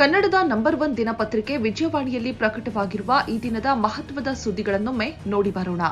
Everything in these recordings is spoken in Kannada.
ಕನ್ನಡದ ನಂಬರ್ ಒನ್ ದಿನಪತ್ರಿಕೆ ವಿಜಯವಾಣಿಯಲ್ಲಿ ಪ್ರಕಟವಾಗಿರುವ ಈ ದಿನದ ಮಹತ್ವದ ಸುದ್ದಿಗಳನ್ನೊಮ್ಮೆ ನೋಡಿ ಬರೋಣ.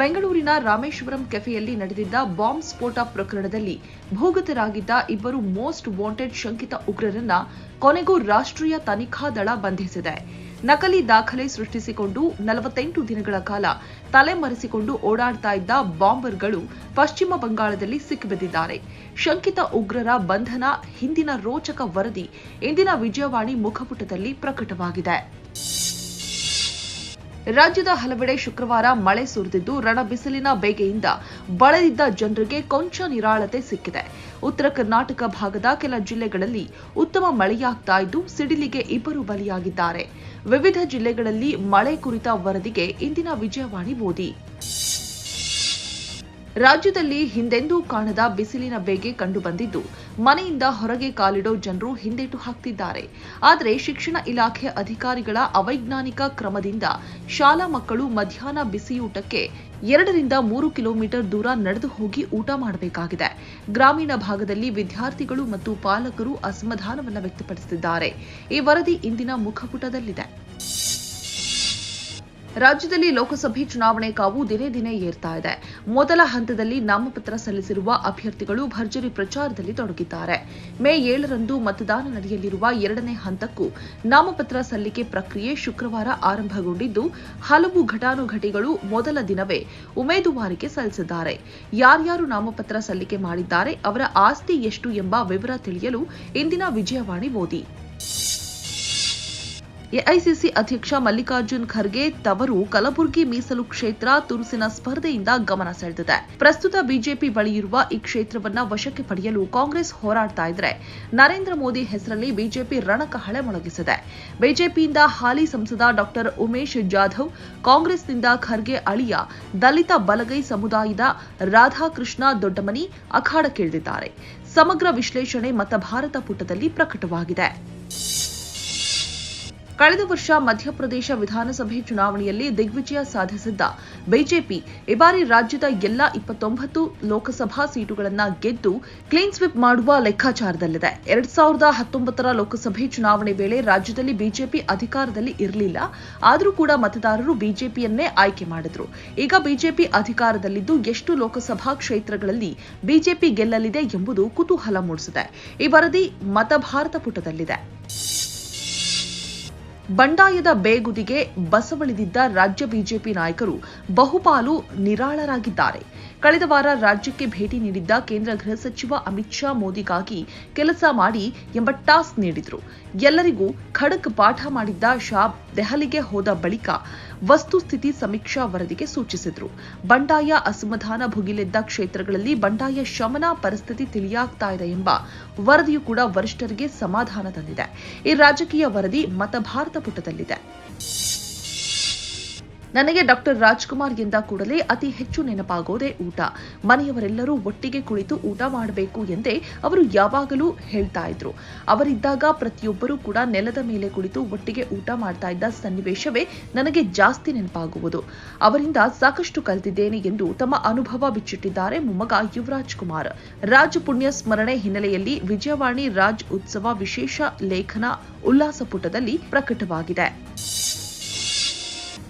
ಬೆಂಗಳೂರಿನ ರಾಮೇಶ್ವರಂ ಕೆಫೆಯಲ್ಲಿ ನಡೆದಿದ್ದ ಬಾಂಬ್ ಸ್ಫೋಟ ಪ್ರಕರಣದಲ್ಲಿ ಭೂಗತರಾಗಿದ್ದ ಇಬ್ಬರು ಮೋಸ್ಟ್ ವಾಂಟೆಡ್ ಶಂಕಿತ ಉಗ್ರರನ್ನ ಕೊನೆಗೂ ರಾಷ್ಟ್ರೀಯ ತನಿಖಾ ದಳ ಬಂಧಿಸಿದೆ. ನಕಲಿ ದಾಖಲೆ ಸೃಷ್ಟಿಸಿಕೊಂಡು ನಲವತ್ತೆಂಟು ದಿನಗಳ ಕಾಲ ತಲೆಮರೆಸಿಕೊಂಡು ಓಡಾಡ್ತಾ ಇದ್ದ ಬಾಂಬರ್ಗಳು ಪಶ್ಚಿಮ ಬಂಗಾಳದಲ್ಲಿ ಸಿಕ್ಕಿಬಿದ್ದಿದ್ದಾರೆ. ಶಂಕಿತ ಉಗ್ರರ ಬಂಧನ ಹಿಂದಿನ ರೋಚಕ ವರದಿ ಇಂದಿನ ವಿಜಯವಾಣಿ ಮುಖಪುಟದಲ್ಲಿ ಪ್ರಕಟವಾಗಿದೆ. ರಾಜ್ಯದ ಹಲವೆಡೆ ಶುಕ್ರವಾರ ಮಳೆ ಸುರಿದಿದ್ದು, ರಣಬಿಸಿಲಿನ ಬೇಗೆಯಿಂದ ಬಳಲಿದ್ದ ಜನರಿಗೆ ಕೊಂಚ ನಿರಾಳತೆ ಸಿಕ್ಕಿದೆ. ಉತ್ತರ ಕರ್ನಾಟಕ ಭಾಗದ ಕೆಲ ಜಿಲ್ಲೆಗಳಲ್ಲಿ ಉತ್ತಮ ಮಳೆಯಾಗ್ತಾ ಇದ್ದು, ಸಿಡಿಲಿಗೆ ಇಬ್ಬರು ಬಲಿಯಾಗಿದ್ದಾರೆ. ವಿವಿಧ ಜಿಲ್ಲೆಗಳಲ್ಲಿ ಮಳೆ ಕುರಿತ ವರದಿಗೆ ಇಂದಿನ ವಿಜಯವಾಣಿ ಓದಿ ರಾಜ್ಯದಲ್ಲಿ ಹಿಂದೆಂದೂ ಕಾಣದ ಬಿಸಿಲಿನ ಬೇಗೆ ಕಂಡುಬಂದಿದ್ದು, ಮನೆಯಿಂದ ಹೊರಗೆ ಕಾಲಿಡೋ ಜನರು ಹಿಂದೇಟು ಹಾಕ್ತಿದ್ದಾರೆ. ಆದರೆ ಶಿಕ್ಷಣ ಇಲಾಖೆ ಅಧಿಕಾರಿಗಳ ಅವೈಜ್ಞಾನಿಕ ಕ್ರಮದಿಂದ ಶಾಲಾ ಮಕ್ಕಳು ಮಧ್ಯಾಹ್ನ ಬಿಸಿಯೂಟಕ್ಕೆ ಎರಡರಿಂದ ಮೂರು ಕಿಲೋಮೀಟರ್ ದೂರ ನಡೆದು ಹೋಗಿ ಊಟ ಮಾಡಬೇಕಾಗಿದೆ. ಗ್ರಾಮೀಣ ಭಾಗದಲ್ಲಿ ವಿದ್ಯಾರ್ಥಿಗಳು ಮತ್ತು ಪಾಲಕರು ಅಸಮಾಧಾನವನ್ನು ವ್ಯಕ್ತಪಡಿಸಿದ್ದಾರೆ. ಈ ವರದಿ ಇಂದಿನ ಮುಖಪುಟದಲ್ಲಿದೆ. ರಾಜ್ಯದಲ್ಲಿ ಲೋಕಸಭೆ ಚುನಾವಣೆ ಕಾವು ದಿನೇ ದಿನೇ ಏರ್ತಾ ಇದೆ. ಮೊದಲ ಹಂತದಲ್ಲಿ ನಾಮಪತ್ರ ಸಲ್ಲಿಸಿರುವ ಅಭ್ಯರ್ಥಿಗಳು ಭರ್ಜರಿ ಪ್ರಚಾರದಲ್ಲಿ ತೊಡಗಿದ್ದಾರೆ. ಮೇ ಏಳರಂದು ಮತದಾನ ನಡೆಯಲಿರುವ ಎರಡನೇ ಹಂತಕ್ಕೂ ನಾಮಪತ್ರ ಸಲ್ಲಿಕೆ ಪ್ರಕ್ರಿಯೆ ಶುಕ್ರವಾರ ಆರಂಭಗೊಂಡಿದ್ದು, ಹಲವು ಘಟಾನುಘಟಿಗಳು ಮೊದಲ ದಿನವೇ ಉಮೇದುವಾರಿಕೆ ಸಲ್ಲಿಸಿದ್ದಾರೆ. ಯಾರ್ಯಾರು ನಾಮಪತ್ರ ಸಲ್ಲಿಕೆ ಮಾಡಿದ್ದಾರೆ, ಅವರ ಆಸ್ತಿ ಎಷ್ಟು ಎಂಬ ವಿವರ ತಿಳಿಯಲು ಇಂದಿನ ವಿಜಯವಾಣಿ ಓದಿ ಎಐಸಿಸಿ ಅಧ್ಯಕ್ಷ ಮಲ್ಲಿಕಾರ್ಜುನ್ ಖರ್ಗೆ ತವರು ಕಲಬುರಗಿ ಮೀಸಲು ಕ್ಷೇತ್ರ ತುರುಸಿನ ಸ್ಪರ್ಧೆಯಿಂದ ಗಮನ ಸೆಳೆದಿದೆ. ಪ್ರಸ್ತುತ ಬಿಜೆಪಿ ಬಳಿ ಇರುವ ಈ ಕ್ಷೇತ್ರವನ್ನ ವಶಕ್ಕೆ ಪಡೆಯಲು ಕಾಂಗ್ರೆಸ್ ಹೋರಾಡ್ತಾ ಇದ್ರೆ ನರೇಂದ್ರ ಮೋದಿ ಹೆಸರಲ್ಲಿ ಬಿಜೆಪಿ ರಣಕಹಳೆ ಮೊಳಗಿಸಿದೆ. ಬಿಜೆಪಿಯಿಂದ ಹಾಲಿ ಸಂಸದ ಡಾಕ್ಟರ್ ಉಮೇಶ್ ಜಾಧವ್, ಕಾಂಗ್ರೆಸ್ನಿಂದ ಖರ್ಗೆ ಅಳಿಯ ದಲಿತ ಬಲಗೈ ಸಮುದಾಯದ ರಾಧಾಕೃಷ್ಣ ದೊಡ್ಡಮನಿ ಅಖಾಡಕ್ಕಿಳಿದಿದ್ದಾರೆ ಸಮಗ್ರ ವಿಶ್ಲೇಷಣೆ ಮತಭಾರತ ಪುಟದಲ್ಲಿ ಪ್ರಕಟವಾಗಿದೆ. ಕಳೆದ ವರ್ಷ ಮಧ್ಯಪ್ರದೇಶ ವಿಧಾನಸಭೆ ಚುನಾವಣೆಯಲ್ಲಿ ದಿಗ್ವಿಜಯ ಸಾಧಿಸಿದ್ದ ಬಿಜೆಪಿ ಈ ಬಾರಿ ರಾಜ್ಯದ ಎಲ್ಲಾ ಇಪ್ಪತ್ತೊಂಬತ್ತು ಲೋಕಸಭಾ ಸೀಟುಗಳನ್ನು ಗೆದ್ದು ಕ್ಲೀನ್ ಸ್ವಿಪ್ ಮಾಡುವ ಲೆಕ್ಕಾಚಾರದಲ್ಲಿದೆ. ಎರಡ್ ಸಾವಿರದ ಹತ್ತೊಂಬತ್ತರ ಲೋಕಸಭೆ ಚುನಾವಣೆ ವೇಳೆ ರಾಜ್ಯದಲ್ಲಿ ಬಿಜೆಪಿ ಅಧಿಕಾರದಲ್ಲಿ ಇರಲಿಲ್ಲ. ಆದರೂ ಕೂಡ ಮತದಾರರು ಬಿಜೆಪಿಯನ್ನೇ ಆಯ್ಕೆ ಮಾಡಿದ್ರು. ಈಗ ಬಿಜೆಪಿ ಅಧಿಕಾರದಲ್ಲಿದ್ದು ಎಷ್ಟು ಲೋಕಸಭಾ ಕ್ಷೇತ್ರಗಳಲ್ಲಿ ಬಿಜೆಪಿ ಗೆಲ್ಲಲಿದೆ ಎಂಬುದು ಕುತೂಹಲ ಮೂಡಿಸಿದೆ. ಈ ವರದಿ ಮತಭಾರತ ಪುಟದಲ್ಲಿದೆ. ಬಂಡಾಯದ ಬೇಗುದಿಗೆ ಬಸವಳಿದಿದ್ದ ರಾಜ್ಯ ಬಿಜೆಪಿ ನಾಯಕರು ಬಹುಪಾಲು ನಿರಾಳರಾಗಿದ್ದಾರೆ. ಕಳೆದ ವಾರ ರಾಜ್ಯಕ್ಕೆ ಭೇಟಿ ನೀಡಿದ್ದ ಕೇಂದ್ರ ಗೃಹ ಸಚಿವ ಅಮಿತ್ ಶಾ ಮೋದಿಗಾಗಿ ಕೆಲಸ ಮಾಡಿ ಎಂಬ ಟಾಸ್ಕ್ ನೀಡಿದ್ರು. ಎಲ್ಲರಿಗೂ ಖಡಕ್ ಪಾಠ ಮಾಡಿದ್ದ ಶಾ ದೆಹಲಿಗೆ ಹೋದ ಬಳಿಕ ವಸ್ತುಸ್ಥಿತಿ ಸಮೀಕ್ಷಾ ವರದಿಗೆ ಸೂಚಿಸಿದ್ರು. ಬಂಡಾಯ ಅಸಮಾಧಾನ ಭುಗಿಲೆದ್ದ ಕ್ಷೇತ್ರಗಳಲ್ಲಿ ಬಂಡಾಯ ಶಮನ ಪರಿಸ್ಥಿತಿ ತಿಳಿಯಾಗ್ತಾ ಇದೆ ಎಂಬ ವರದಿಯು ಕೂಡ ವರಿಷ್ಠರಿಗೆ ಸಮಾಧಾನ ತಂದಿದೆ. ಈ ರಾಜಕೀಯ ವರದಿ ಮತಭಾರತ ಪುಟದಲ್ಲಿದೆ. ನನಗೆ ಡಾಕ್ಟರ್ ರಾಜ್ಕುಮಾರ್ ಎಂದ ಕೂಡಲೇ ಅತಿ ಹೆಚ್ಚು ನೆನಪಾಗೋದೇ ಊಟ. ಮನೆಯವರೆಲ್ಲರೂ ಒಟ್ಟಿಗೆ ಕುಳಿತು ಊಟ ಮಾಡಬೇಕು ಎಂದೇ ಅವರು ಯಾವಾಗಲೂ ಹೇಳ್ತಾ ಇದ್ರು. ಅವರಿದ್ದಾಗ ಪ್ರತಿಯೊಬ್ಬರೂ ಕೂಡ ನೆಲದ ಮೇಲೆ ಕುಳಿತು ಒಟ್ಟಿಗೆ ಊಟ ಮಾಡ್ತಾ ಇದ್ದ ಸನ್ನಿವೇಶವೇ ನನಗೆ ಜಾಸ್ತಿ ನೆನಪಾಗುವುದು. ಅವರಿಂದ ಸಾಕಷ್ಟು ಕಲಿತಿದ್ದೇನೆ ಎಂದು ತಮ್ಮ ಅನುಭವ ಬಿಚ್ಚಿಟ್ಟಿದ್ದಾರೆ ಮೊಮ್ಮಗ ಯುವರಾಜ್ ಕುಮಾರ್ ರಾಜ್ ಪುಣ್ಯ ಸ್ಮರಣೆ ಹಿನ್ನೆಲೆಯಲ್ಲಿ ವಿಜಯವಾಣಿ ರಾಜ್ ಉತ್ಸವ ವಿಶೇಷ ಲೇಖನ ಉಲ್ಲಾಸ ಪುಟದಲ್ಲಿ ಪ್ರಕಟವಾಗಿದೆ.